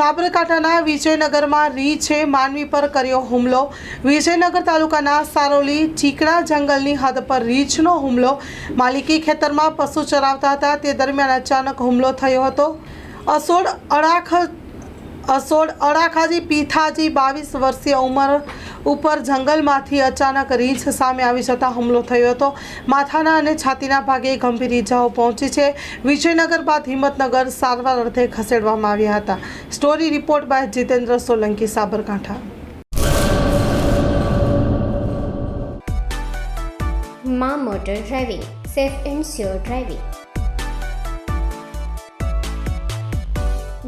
સાબરકાંઠાના વિજયનગરમાં રીંછે માનવી પર કર્યો હુમલો. વિજયનગર તાલુકાના સારોલી ચીકણા જંગલની હદ પર રીંછનો હુમલો. માલિકી ખેતરમાં પશુ ચરાવતા હતા. તે દરમિયાન અચાનક હુમલો થયો હતો. અસોડ અડાખ અસોડ અડાખાજી પીથાજી બાવીસ વર્ષીય ઉંમર ઉપર જંગલમાંથી અચાનક રીંછ સામે આવી જતા હુમલો થયો હતો. માથાના અને છાતીના ભાગે ગંભીર ઈજાઓ પહોંચી છે. વિજયનગર બાદ હિંમતનગર સારવાર અર્થે ખસેડવામાં આવ્યા હતા. Story report by Jitendra Solanki, Sabarkantha. મા motor driving, safe and sure driving.